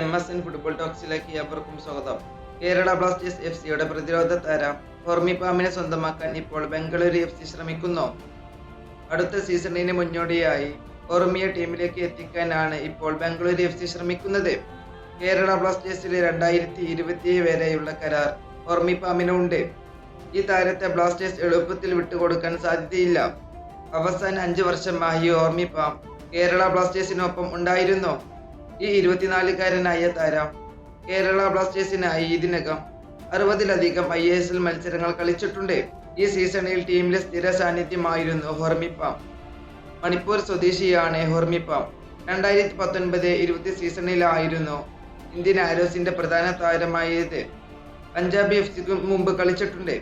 M S N football ടോക്സിലേക്ക് ഏവർക്കും സ്വാഗതം. കേരള ബ്ലാസ്റ്റേഴ്സ് എഫ് സിയുടെ പ്രതിരോധ താരം ഹോർമി പാമിനെ സ്വന്തമാക്കാൻ ഇപ്പോൾ ബംഗളൂരു എഫ് സി ശ്രമിക്കുന്നു. അടുത്ത സീസണിന് മുന്നോടിയായി ഹോർമിയെ ടീമിലേക്ക് എത്തിക്കാനാണ് ഇപ്പോൾ ബംഗളൂരു എഫ് സി ശ്രമിക്കുന്നത്. കേരള ബ്ലാസ്റ്റേഴ്സിലെ രണ്ടായിരത്തി ഇരുപത്തി വരെയുള്ള കരാർ ഹോർമി പാമിനുണ്ട് ഈ താരത്തെ ബ്ലാസ്റ്റേഴ്സ് എളുപ്പത്തിൽ വിട്ടുകൊടുക്കാൻ സാധ്യതയില്ല. അവസാന അഞ്ച് വർഷമായി ഓർമി പാം കേരള ബ്ലാസ്റ്റേഴ്സിനൊപ്പം ഉണ്ടായിരുന്നു. ഈ ഇരുപത്തിനാലുകാരനായ താരം കേരള ബ്ലാസ്റ്റേഴ്സിനായി ഇതിനകം അറുപതിലധികം ഐ എസ് എൽ മത്സരങ്ങൾ കളിച്ചിട്ടുണ്ട്. ഈ സീസണിൽ ടീമിലെ സ്ഥിര സാന്നിധ്യമായിരുന്നു ഹോർമിപ്പാം. മണിപ്പൂർ സ്വദേശിയാണ് ഹോർമിപ്പാം. രണ്ടായിരത്തി പത്തൊൻപത് ഇരുപത്തി സീസണിലായിരുന്നു ഇന്ത്യൻ ആരോസിന്റെ പ്രധാന താരമായത്. പഞ്ചാബ് എഫ് സിക്ക് മുമ്പ് കളിച്ചിട്ടുണ്ട്.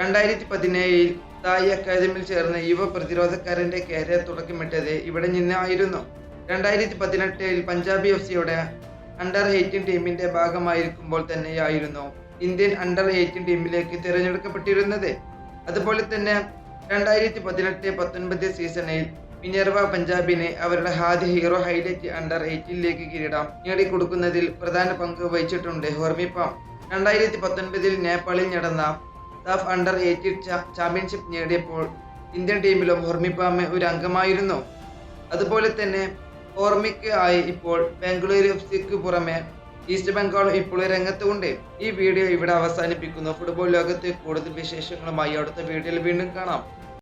രണ്ടായിരത്തി പതിനേഴിൽ തായ് അക്കാദമിയിൽ ചേർന്ന് യുവ പ്രതിരോധക്കാരന്റെ കരിയർ തുടക്കമിട്ടത് ഇവിടെ നിന്നായിരുന്നു. രണ്ടായിരത്തി പതിനെട്ടിൽ പഞ്ചാബി എഫ് സിയുടെ അണ്ടർ എയ്റ്റീൻ ടീമിന്റെ ഭാഗമായിരിക്കുമ്പോൾ തന്നെയായിരുന്നു ഇന്ത്യൻ അണ്ടർ എയ്റ്റീൻ ടീമിലേക്ക് തിരഞ്ഞെടുക്കപ്പെട്ടിരുന്നത്. അതുപോലെ തന്നെ രണ്ടായിരത്തി പതിനെട്ട് പത്തൊൻപത് സീസണിൽ മിനർവ പഞ്ചാബിനെ അവരുടെ ആദ്യ ഹീറോ ഹൈലൈറ്റ് അണ്ടർ എയ്റ്റീനിലേക്ക് കിരീടം നേടിക്കൊടുക്കുന്നതിൽ പ്രധാന പങ്ക് വഹിച്ചിട്ടുണ്ട് ഹോർമിപ്പം. രണ്ടായിരത്തി പത്തൊൻപതിൽ നേപ്പാളിൽ നടന്ന സാഫ് അണ്ടർ എയ്റ്റീൻ ചാമ്പ്യൻഷിപ്പ് നേടിയപ്പോൾ ഇന്ത്യൻ ടീമിലും ഹോർമിപ്പാമ ഒരു അംഗമായിരുന്നു. അതുപോലെ തന്നെ ഓർമ്മയ്ക്ക് ആയി ഇപ്പോൾ ബാംഗ്ലൂരു എഫ് സിക്ക് പുറമെ ഈസ്റ്റ് ബംഗാൾ ഇപ്പോൾ രംഗത്തുണ്ട്. ഈ വീഡിയോ ഇവിടെ അവസാനിപ്പിക്കുന്നു. ഫുട്ബോൾ ലോകത്തെ കൂടുതൽ വിശേഷങ്ങളുമായി അടുത്ത വീഡിയോയിൽ വീണ്ടും കാണാം.